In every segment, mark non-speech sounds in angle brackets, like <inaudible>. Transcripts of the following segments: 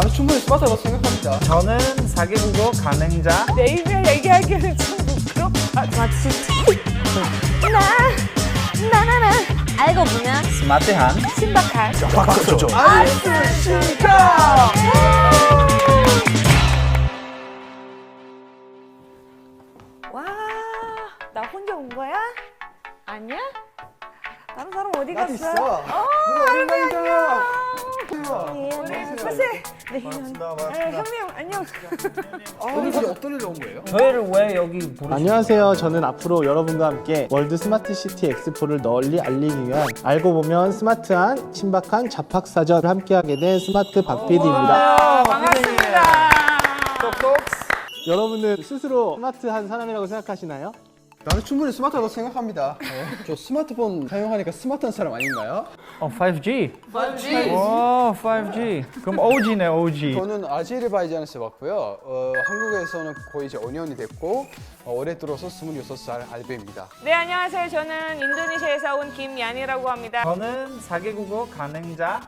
나는 충분히 스마트하다고 생각합니다. 저는 4개국어 가능자 내 입에 얘기하기는 좀 부끄럽다. 마치티 나 나나나 알고 보면 스마트한 신박한. 와, 나 혼자 온 거야? 아니야? 다른 사람 어디 나 갔어? 있어. 네, 네, 형님 안녕. 오늘 진짜 어떤 일로 온 거예요? 저희를 왜 여기 부르신 안녕하세요. 저는 앞으로 여러분과 함께 월드 스마트 시티 엑스포를 널리 알리기 위한 알고 보면 스마트한 신박한 잡학사전을 함께하게 된 스마트 박PD입니다. 반갑습니다. 여러분은 스스로 스마트한 사람이라고 생각하시나요? 나는 충분히 스마트하다고 생각합니다. 어, 저 스마트폰 사용하니까 스마트한 사람 아닌가요? 어 5G 5G 오 5G 그럼 OG네 OG 저는 아제르바이잔에서 왔고요. 어, 한국에서는 거의 이제 5년이 됐고 어, 올해 들어서 26살 알베입니다. 네, 안녕하세요. 저는 인도네시아에서 온 김얀이라고 합니다. 저는 4개국어 가능자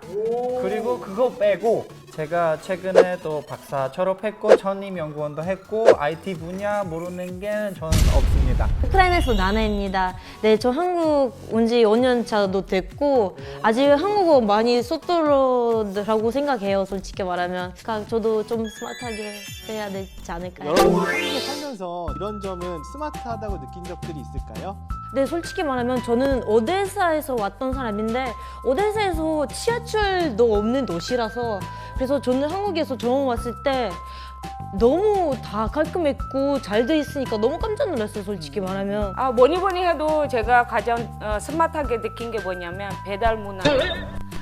그리고 그거 빼고 제가 최근에 또 박사 졸업했고 전임 연구원도 했고 IT 분야 모르는 게 저는 없습니다 우크라이나에서 나나입니다. 네, 저 한국 온 지 5년 차도 됐고 아직 한국어 많이 쏟더라고 생각해요. 솔직히 말하면. 그러니까 저도 좀 스마트하게 해야 되지 않을까요? 여러분 한국에 살면서 이런 점은 스마트하다고 느낀 적들이 있을까요? 네, 솔직히 말하면 저는 오데사에서 왔던 사람인데 오데사에서 지하철도 없는 도시라서 그래서 저는 한국에서 처음 왔을 때 너무 다 깔끔했고 잘 돼 있으니까 너무 깜짝 놀랐어요, 솔직히 말하면. 아, 뭐니 뭐니 해도 제가 가장 어, 스마트하게 느낀 게 뭐냐면 배달 문화.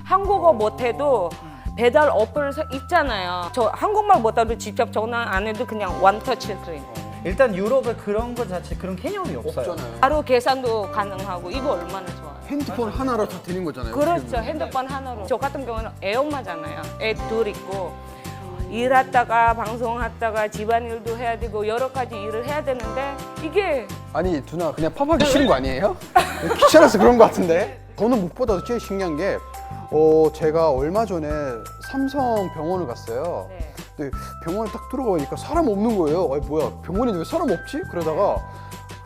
한국어 못해도 배달 어플 서- 있잖아요. 저 한국말 못해도 직접 전화 안 해도 그냥 원터치 스크린. 일단 유럽에 그런 거 자체 그런 개념이 없어요 없잖아요. 바로 계산도 가능하고 이거 얼마나 좋아요. 핸드폰 하나로 다 되는 거잖아요. 그렇죠. 핸드폰 하나로. 저 같은 경우는 애 엄마잖아요. 애 둘 있고 일하다가 방송하다가 집안일도 해야 되고 여러 가지 일을 해야 되는데 이게 아니 누나 그냥 팝하기 싫은 거 아니에요? 귀찮아서 그런 거 같은데 저는 무엇보다도 제일 신기한 게 어, 제가 얼마 전에 삼성 병원을 갔어요 네. 근데 병원에 딱 들어가니까 사람 없는 거예요 아니 뭐야 병원인데 왜 사람 없지? 그러다가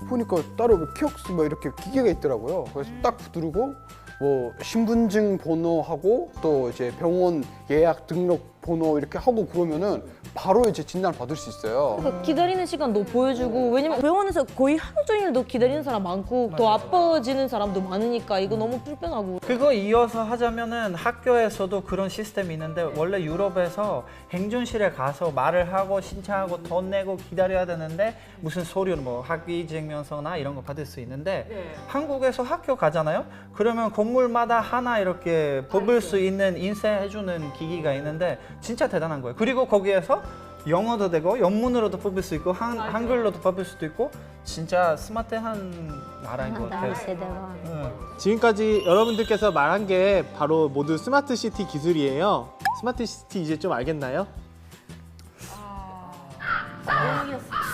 보니까 따로 뭐 키옥스 뭐 이렇게 기계가 있더라고요. 그래서 딱 누르고 뭐 신분증 번호하고 또 이제 병원 예약 등록 번호 이렇게 하고 그러면은 바로 이제 진단을 받을 수 있어요. 그러니까 기다리는 시간도 보여주고 왜냐면 병원에서 거의 하루 종일도 기다리는 사람 많고 더 아파지는 사람도 많으니까 이거 너무 불편하고. 그거 이어서 하자면은 학교에서도 그런 시스템이 있는데 원래 유럽에서 행정실에 가서 말을 하고 신청하고 돈 내고 기다려야 되는데 무슨 서류는 뭐 학위 증명서나 이런 거 받을 수 있는데 한국에서 학교 가잖아요. 그러면 건물마다 하나 이렇게 뽑을 수 있는 인쇄해주는 기기가 있는데 진짜 대단한 거예요. 그리고 거기에서 영어도 되고 영문으로도 뽑을 수 있고 한, 한글로도 뽑을 수도 있고 진짜 스마트한 나라인 것 같아요. 응. 지금까지 여러분들께서 말한 게 바로 모두 스마트 시티 기술이에요. 스마트 시티 이제 좀 알겠나요?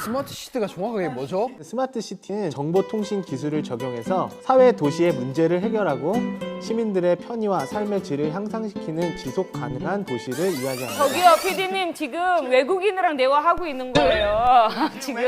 스마트 시트가 정확하게 뭐죠? 스마트 시티는 정보통신 기술을 적용해서 사회 도시의 문제를 해결하고 시민들의 편의와 삶의 질을 향상시키는 지속 가능한 도시를 이야기합니다. 저기요, PD님 지금 외국인이랑 대화하고 있는 거예요. <laughs> 지금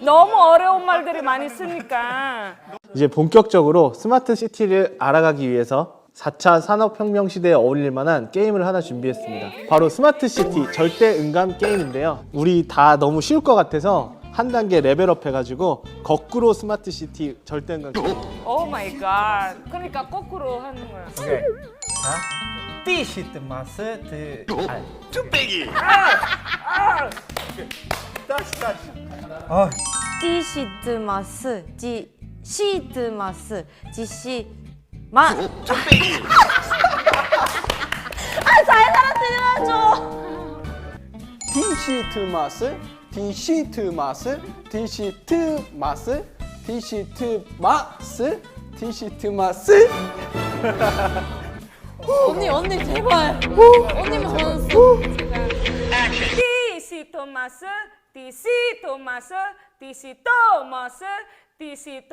너무 어려운 말들이 많이 쓰니까. 이제 본격적으로 스마트 시티를 알아가기 위해서 4차 산업혁명 시대에 어울릴 만한 게임을 하나 준비했습니다. 바로 스마트 시티 절대 음감 게임인데요. 우리 다 너무 쉬울 것 같아서 한 단계 레벨업 해가지고 거꾸로 스마트 시티 절대 음감 게임. 오 마이 갓. 그러니까 거꾸로 하는 거야. 오케이. 자, 띠시트 마스 드 알. 쭈빼기. 다시 다시. 아, 知ってます知してま 마! 어, <laughs> 아, 잘 살았으려줘! 디시트 맛을, 디시트 맛을, 디시트 맛을, 디시트 맛을, 디시트 맛을. <laughs> 언니, 언니, 제발. 언니만 전했어. 디시 토마스, 디시 토마스, 디시 토마스, DC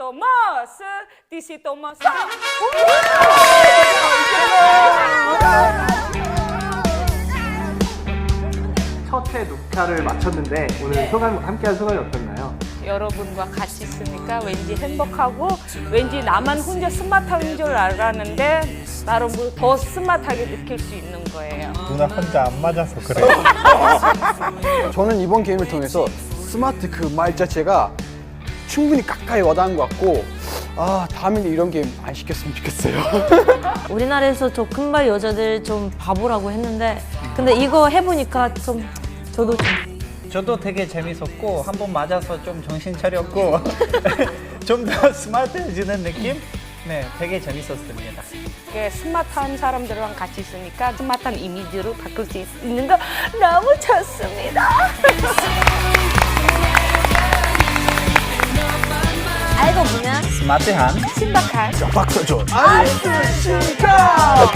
토마스. 첫회 녹화를 마쳤는데 오늘 소감 함께한 소감이 어땠나요? 여러분과 같이 있으니까 왠지 행복하고 왠지 나만 혼자 스마트한 줄 알았는데 나름으로 더 스마트하게 느낄 수 있는 거예요. 누나 혼자 안 맞아서 그래. 저는 이번 게임을 통해서 스마트 그 말 자체가 충분히 가까이 와닿은 것 같고 아 다음에는 이런 게임 안 시켰으면 좋겠어요. <laughs> 우리나라에서 저 큰발 여자들 좀 바보라고 했는데 근데 이거 해보니까 좀 저도 좀 저도 되게 재밌었고 한 번 맞아서 좀 정신 차렸고 <laughs> 좀 더 스마트해지는 느낌? 네, 되게 재밌었습니다. 이게 스마트한 사람들이랑 같이 있으니까 스마트한 이미지로 바꿀 수 있는 거 너무 좋습니다. <laughs> 알고 보면 스마트한? 신박한? 박서준. 아이스 시카